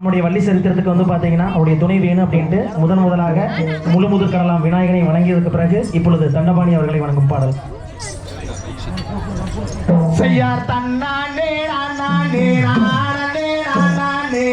நம்முடைய வள்ளி சரித்திரத்துக்கு வந்து பார்த்தீங்கன்னா அவருடைய துணை வேணும் அப்படின்ட்டு முதன் முதலாக முழு முதுக்கடலாம் விநாயகனை வணங்கியதுக்கு பிறகு இப்பொழுது தண்டபாணி அவர்களை வணங்கும் பாடல். செய்யார் தன்னானே நானே நானே நானே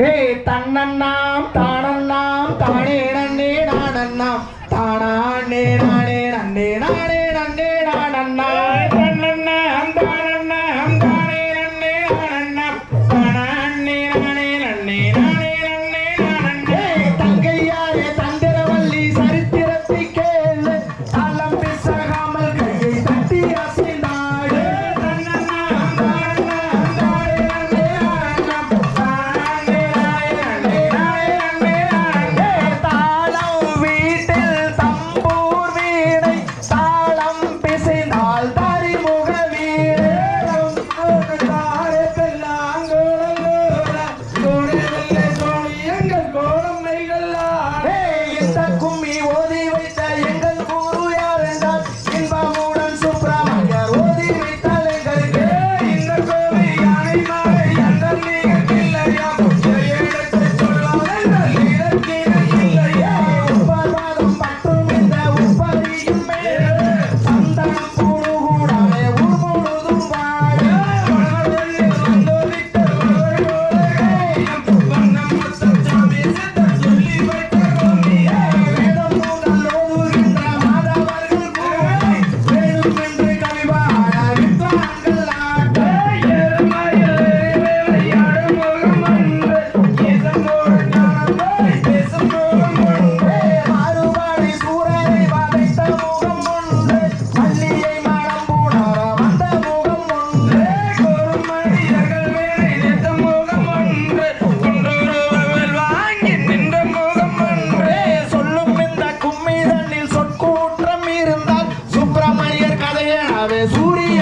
ஏய் தன்னண்ணாம் தானண்ணாம் தானே நன்னே நானண்ணாம் தானானே நானே நன்னே நானே.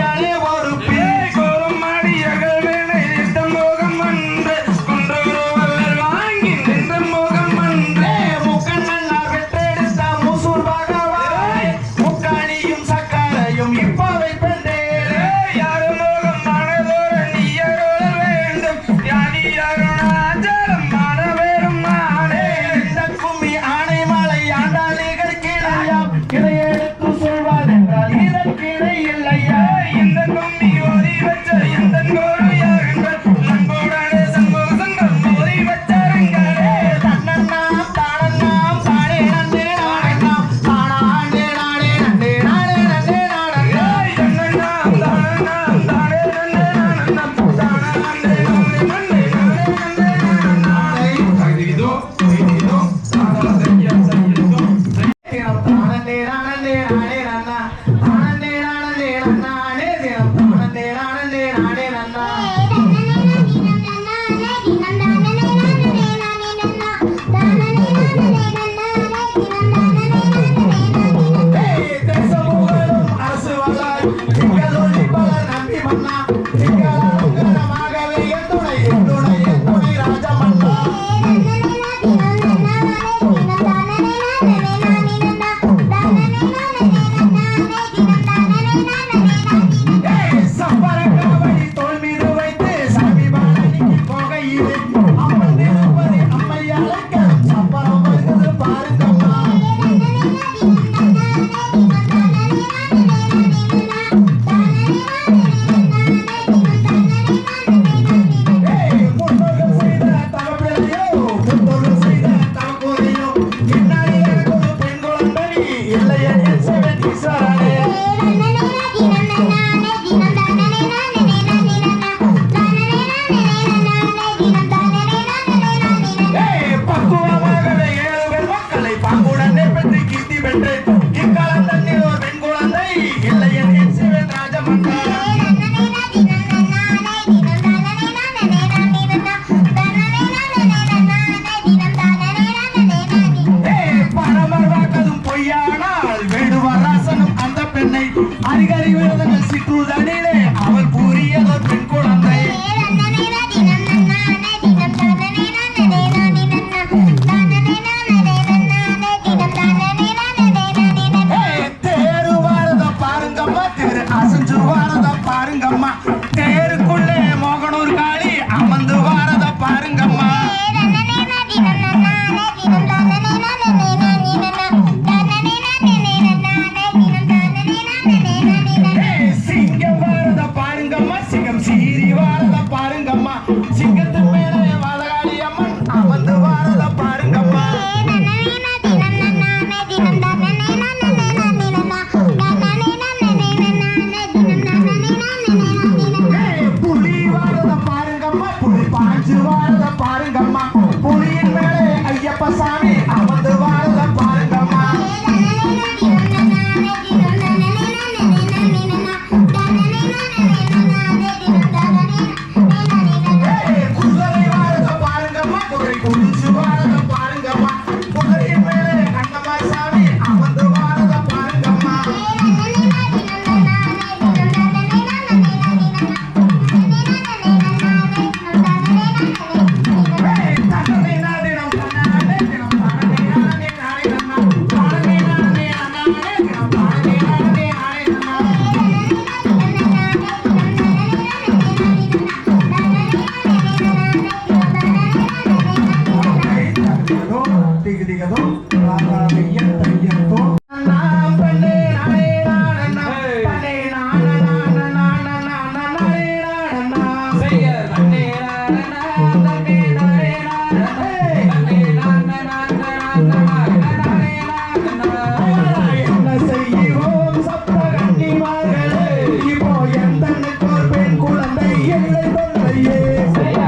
জানে বড় ನಾನೇ ನನ್ನ சீரி வாரத பாருங்கம்மா. சிங்கத்து மேல பெரியதோ நாங்கள் பெரியதோ Yeah.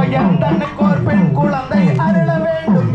என் தன்னுக்கு ஒரு பெண் குழந்தை அருள வேண்டும்.